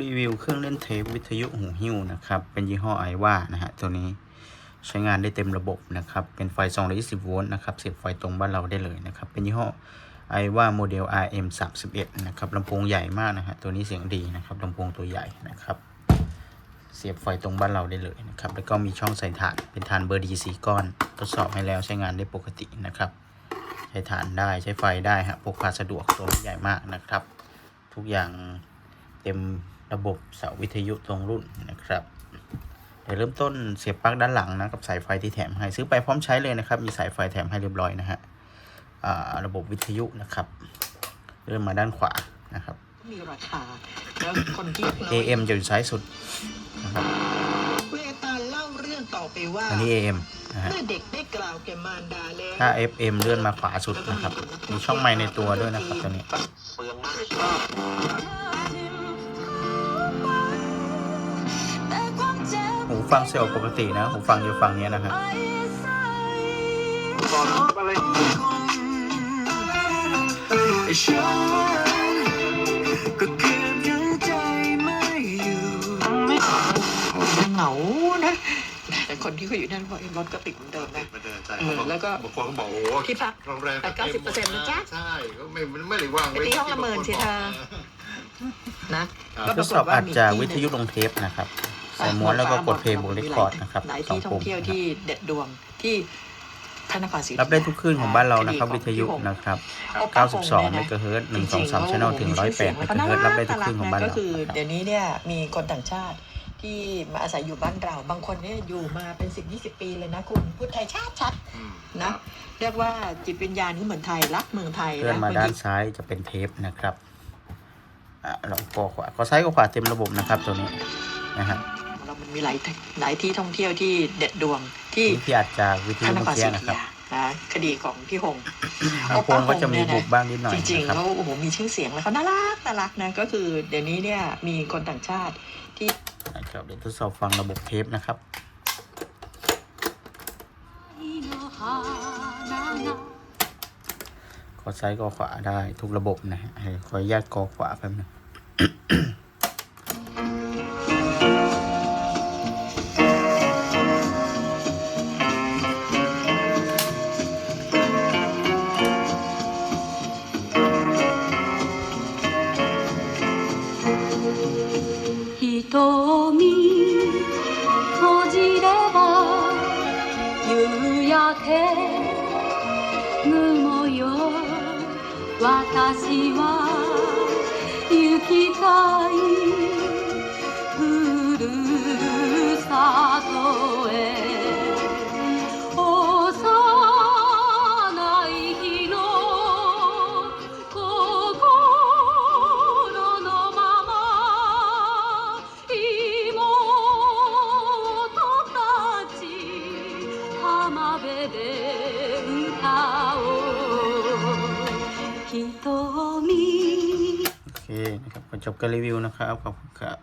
รีวิวเครื่องเล่นเทปวิทยุหูหิ้วนะครับ เป็นยี่ห้อไอว่านะฮะตัวนี้ใช้งานได้เต็มระบบนะครับ เป็นไฟ 220 โวลต์นะครับ เสียบไฟตรงบ้านเราได้เลยนะครับ เป็นยี่ห้อไอว่าโมเดล RM 31นะครับลำโพงใหญ่มากนะฮะตัวนี้เสียงดีนะครับลำโพงตัวใหญ่นะครับ เสียบไฟตรงบ้านเราได้เลยนะครับ แล้วก็มีช่องใส่ถ่านเป็นถ่านเบอร์ดีสีก้อน ทดสอบให้แล้วใช้งานได้ปกตินะครับ ใช้ถ่านได้ใช้ไฟได้ฮะพกพาสะดวกตัวใหญ่มากนะครับ ทุกอย่างเต็ม ระบบเสาวิทยุตรงรุ่นนะครับเดี๋ยวเริ่มต้นเสียบปลั๊กด้านหลังนะกับสายไฟที่แถมให้ซื้อไปพร้อมใช้เลยนะครับ มีสายไฟแถมให้เรียบร้อยนะฮะอ่าระบบวิทยุนะครับ เริ่มมาด้านขวานะครับมีราคาแล้วคนที่ AM จะอยู่ซ้ายสุดนะครับเวตาเล่าเรื่องต่อไปว่าอันนี้ AM นะฮะเมื่อเด็กได้กล่าวแก่มารดาแล้วถ้า FM เลื่อนมาขวาสุดนะครับ มีช่องไมค์ในตัวด้วยนะครับตัวนี้ ฟังเซลล์ปกตินะหูฟังอยู่ฝั่งนี้นะครับก่อนอะไรฉันก็เกือบยังใจไม่อยู่ยังเหงานะแต่คนที่เขาอยู่นั่นเพราะรถก็ติดเหมือนเดิมนะมาเดินใจเออแล้วก็บางคนก็บอกโอ้โหที่พักโรงแรมแปดเก้าสิบเปอร์เซ็นต์นะจ๊ะใช่ก็ไม่ไม่ได้ว่างไปตีห้องละหมื่นสิเธอนะทดสอบอัดจากวิทยุลงเทปนะครับใส่ม้วนแล้วก็กดเพลย์บนเรคคอร์ดนะครับหลายสองที่ท่อปุ่งมเที่ยวนะครับที่เด็ดดวงที่พระนครศรีรับได้ทุกคลื่นของบ้านเรานะครับ วิทยุนะนะครับโอป้าพงษ์92เนี่ยเมนะกะเฮิรตซ์จริงๆ123 channel ถึงมีชื่อเสีย108เมแล้วกะเฮิรตซ์รับได้ทุกคลื่นของบ้านก็เราคือนะครับเดี๋ยวนี้เนี่ยมีคนต่างชาติที่มาอาศัยอยู่บ้านเรา บางคนเนี่ยอยู่มาเป็นสิบยี่สิบปีเลยนะคุณพูดไทยชัดชัดอืมๆนะเรียกว่าจิตวิญญาณนี่เหมือนไทยรักเมืองไทยเลื่อนนะมาด้านซ้ายจะเป็นเทปนะครับอะเราก็ขวาก็ซ้ายก็ขวาเต็มระบบนะครับตัวนี้นะฮะเรา มันมีหลายหลายที่ท่องเที่ยวที่เด็ดดวงที่นี่ที่อัดจากวิทพระยุนเมื่คอรศกี้รีนะครับนะคดีของพี่หงลำโพงก็จะมีบุบบ้างนิดหน่อยจริงนะๆครับเขาโอ้โหมีชื่อเสียงแล้วเขาน่ารักน่ารักนะก็คือเดี๋ยวนี้เนี่ยมีคนต่างชาติที่นะครับเดี๋ยวทดสอบฟังระบบเทปนะครับก็ซ้ายก็ขวาได้ทุกระบบนะฮะให้ขออนุญาตกอขวาแป๊บนึง 瞳閉じれば夕焼け無模様私は行きたい โอเคนะครับก็จบการรีวิวนะครับขอบคุณครับ